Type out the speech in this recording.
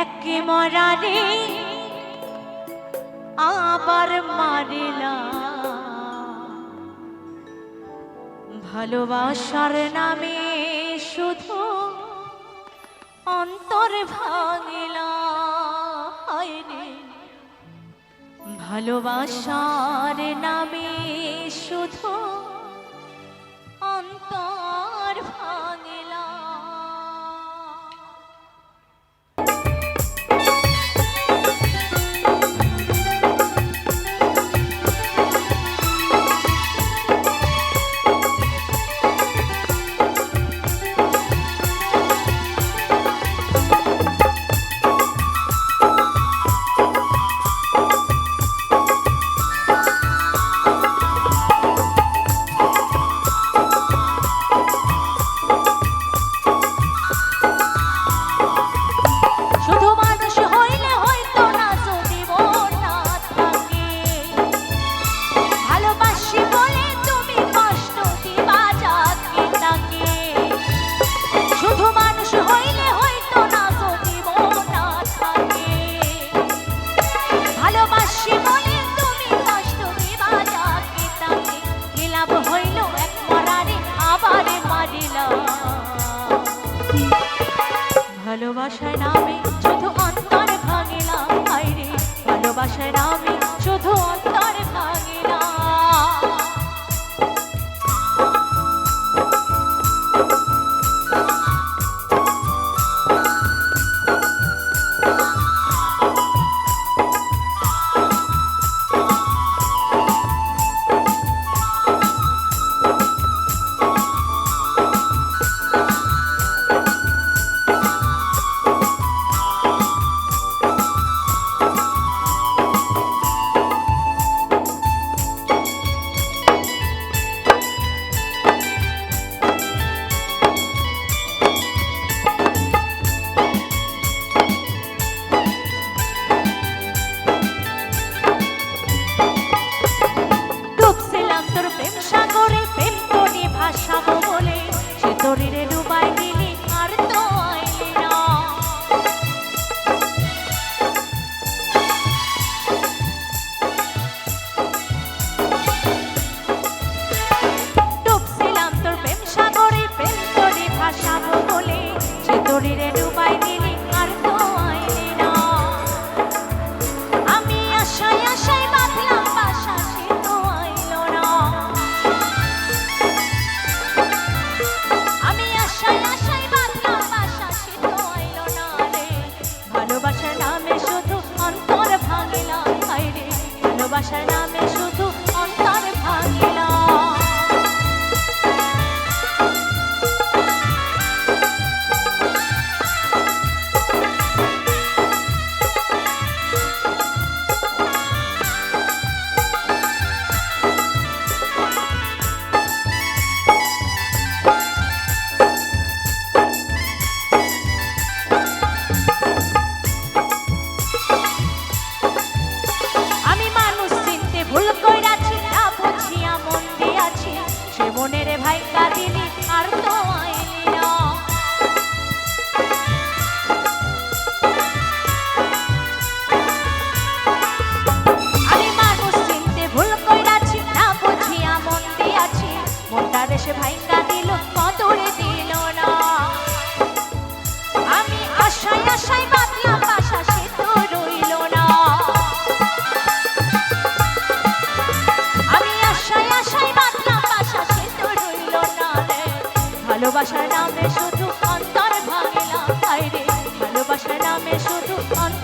একে মরারে আবার মারিলা। ভালোবাসার নামে শুধু অন্তর ভাঙিলা ভালোবাসার নামে শুধু ভালোবাসার নামে ভালোবাসার নামে শুধু অন্তর ভাঙিলা রে। ভালোবাসার নামে শুধু অন্তর ভাঙিলা মনটা দেশে ভাই কাঁদিল কদরে দিল না। আমি আশায় আশায় বাঁধলাম বাসা সে তো রইল না। আমি আশায় আশায় বাঁধলাম বাসা সে তো রইল না রে। ভালোবাসার নামে শুধু অন্তর ভাঙিলাম, হায় রে। ভালোবাসার নামে শুধু অন্তর